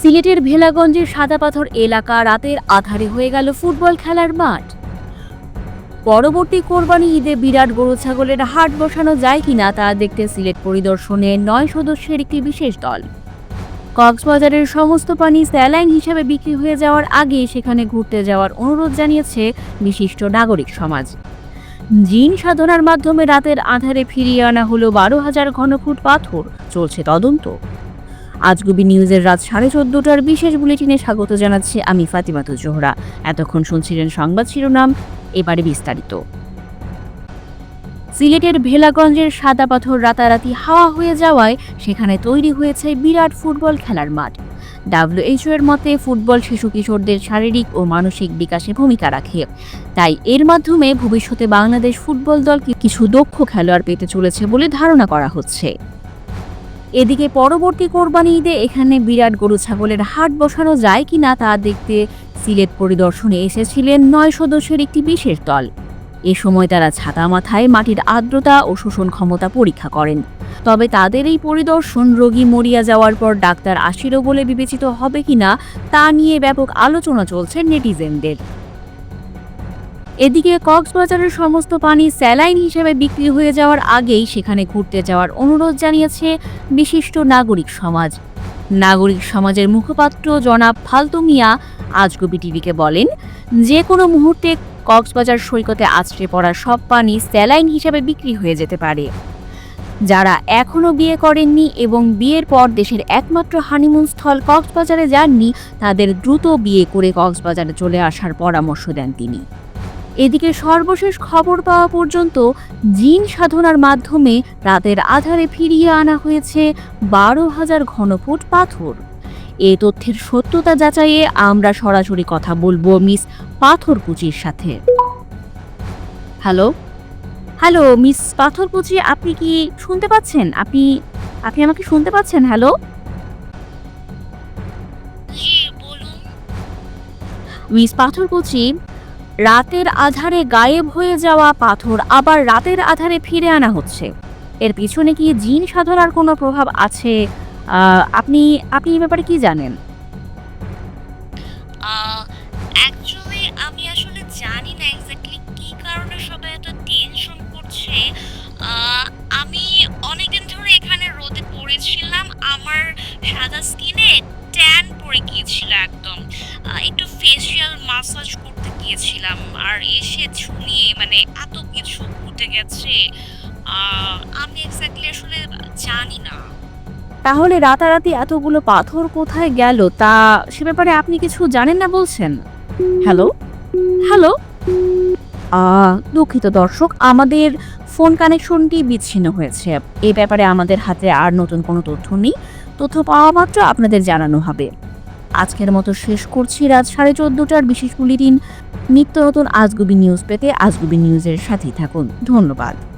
সিলেটের ভেলাগঞ্জের সাদাপাথর এলাকা রাতের আধারে হয়ে গেল ফুটবল খেলার মাঠ। পরবর্তী কোরবানি ঈদে বিরাট গরু ছাগলের হাট বসানো যায় কিনা তা দেখতে সিলেট পরিদর্শনে নয় সদস্যের একটি বিশেষ দল। কক্সবাজারের সমস্ত পানি স্যালাইন হিসেবে বিক্রি হয়ে যাওয়ার আগে সেখানে ঘুরতে যাওয়ার অনুরোধ জানিয়েছে বিশিষ্ট নাগরিক সমাজ। জিন সাধনার মাধ্যমে রাতের আধারে ফিরিয়ে আনা হলো বারো হাজার ঘনফুট পাথর, চলছে তদন্ত। আজগুবি নিউজের রাত সাড়ে চোদ্দটার বিশেষ বুলেটিনে স্বাগত জানাচ্ছি আমি ফাতিমাতু জোহরা। এতক্ষণ শুনছিলেন সংবাদ শিরোনাম, এবারে বিস্তারিত। সিলেটের ভেলাগঞ্জের সাদা পাথর রাতারাতি হাওয়া হয়ে যাওয়ায় সেখানে তৈরি হয়েছে বিরাট ফুটবল খেলার মাঠ। ডাব্লিউএইচও এর মতে ফুটবল শিশু কিশোরদের শারীরিক ও মানসিক বিকাশে ভূমিকা রাখে। তাই এর মাধ্যমে ভবিষ্যতে বাংলাদেশ ফুটবল দল কিছু দক্ষ খেলোয়াড় পেতে চলেছে বলে ধারণা করা হচ্ছে। এদিকে পরবর্তী কোরবানি ঈদে এখানে বিরাট গরু ছাগলের হাট বসানো যায় কিনা তা দেখতে সিলেট পরিদর্শনে এসেছিলেন নয় সদস্যের একটি বিশেষ দল। এ সময় তারা ছাতা মাথায় মাটির আর্দ্রতা ও শোষণ ক্ষমতা পরীক্ষা করেন। তবে তাদের এই পরিদর্শন রোগী মরিয়া যাওয়ার পর ডাক্তার আসিরও বলে বিবেচিত হবে কিনা তা নিয়ে ব্যাপক আলোচনা চলছে নেটিজেনদের। এদিকে কক্সবাজারের সমস্ত পানি স্যালাইন হিসেবে বিক্রি হয়ে যাওয়ার আগেই সেখানে ঘুরতে যাওয়ার অনুরোধ জানিয়েছে বিশিষ্ট নাগরিক সমাজ। নাগরিক সমাজের মুখপাত্র জনাব ফালতু মিয়া আজগবি টিভিকে বলেন, যে কোনো মুহূর্তে কক্সবাজার সৈকতে আছড়ে পড়া সব পানি স্যালাইন হিসেবে বিক্রি হয়ে যেতে পারে। যারা এখনও বিয়ে করেননি এবং বিয়ের পর দেশের একমাত্র হানিমুন স্থল কক্সবাজারে যাননি, তাদের দ্রুত বিয়ে করে কক্সবাজারে চলে আসার পরামর্শ দেন তিনি। এদিকে সর্বশেষ খবর পাওয়া পর্যন্ত জিন সাধনার মাধ্যমে রাতের আধারে ফিরিয়ে আনা হয়েছে বারো হাজার ঘনফুট পাথর। এ তথ্যের সত্যতা যাচাইয়ে আমরা সরাসরি কথা বলব মিস পাথরকুচির সাথে। হ্যালো? হ্যালো মিস পাথরকুচি আপনি কি শুনতে পাচ্ছেন? আপনি আপনি আমাকে শুনতে পাচ্ছেন? হ্যালো? মিস পাথরকুচি রাতের আধারে গায়েব হয়ে যাওয়া পাথর আবার রাতের আধারে ফিরে আনা হচ্ছে। এর পিছনে কি জিন সাধনার কোনো প্রভাব আছে? আপনি আপনি এই ব্যাপারে কি জানেন? অ্যাকচুয়ালি আমি আসলে জানি না এক্স্যাক্টলি কি কারণে সবাই এত টেনশন করছে। আমি অনেকদিন ধরে এখানে রোদে পড়েছিলাম। আমার সাদা স্কিনে ট্যান পড়ে গিয়েছিল। গিয়েছিলাম আর এসে শুনিয়ে মানে এত কিছু ঘটে গেছে আমি এক্স্যাক্টলি আসলে জানি না। তাহলে রাতারাতি এতগুলো পাথর কোথায় গেল তা সে ব্যাপারে আপনি কিছু জানেন না বলছেন? হ্যালো হ্যালো দুঃখিত দর্শক, আমাদের ফোন কানেকশনটি বিচ্ছিন্ন হয়েছে। এই ব্যাপারে আমাদের হাতে আর নতুন কোনো তথ্য নেই। তথ্য পাওয়া মাত্র আপনাদের জানানো হবে। আজকের মতো শেষ করছি। রাত সাড়ে চোদ্দটার বিশেষ বুলেটিন। নিত্য নতুন আজগুবি নিউজ পেতে আজগুবি নিউজের সাথেই থাকুন। ধন্যবাদ।